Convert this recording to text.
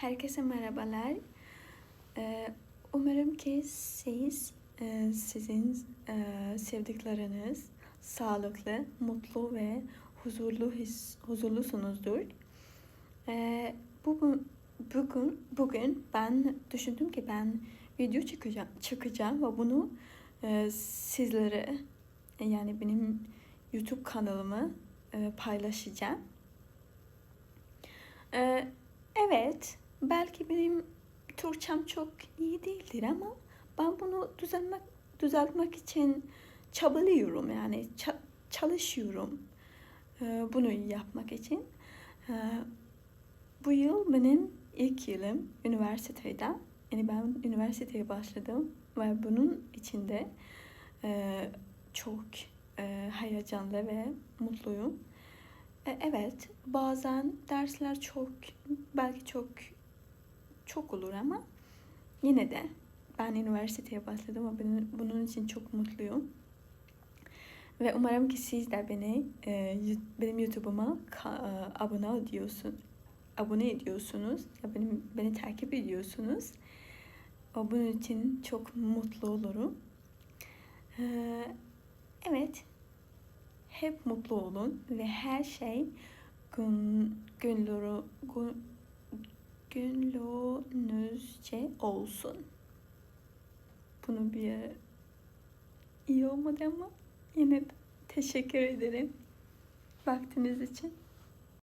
Herkese merhabalar. Ee, umarım ki siz, e, sizin e, sevdikleriniz sağlıklı, mutlu ve huzurlu his, huzurlusunuzdur. Ee, bugün, bugün, bugün ben düşündüm ki ben video çıkacağım, çıkacağım ve bunu e, sizlere yani benim YouTube kanalımı paylaşacağım. Ee, evet, belki benim Türkçem çok iyi değildir ama ben bunu düzeltmek düzeltmek için çabalıyorum yani ça- çalışıyorum ee, bunu yapmak için. Ee, bu yıl benim ilk yılım üniversitede. Yani ben üniversiteye başladım ve bunun içinde e, çok e, heyecanlı ve mutluyum. E, Evet, bazen dersler çok, belki çok çok olur ama yine de ben üniversiteye başladım benim- bunun için çok mutluyum. Ve umarım ki siz de beni e, benim YouTube'uma e, abone ediyorsun, abone ediyorsunuz ya benim beni takip ediyorsunuz. O bunun için çok mutlu olurum. E, evet, hep mutlu olun ve her şey gün, günlü, gün, gönlünüzce olsun. Bunu bir iyi olmadı ama yine teşekkür ederim vaktiniz için.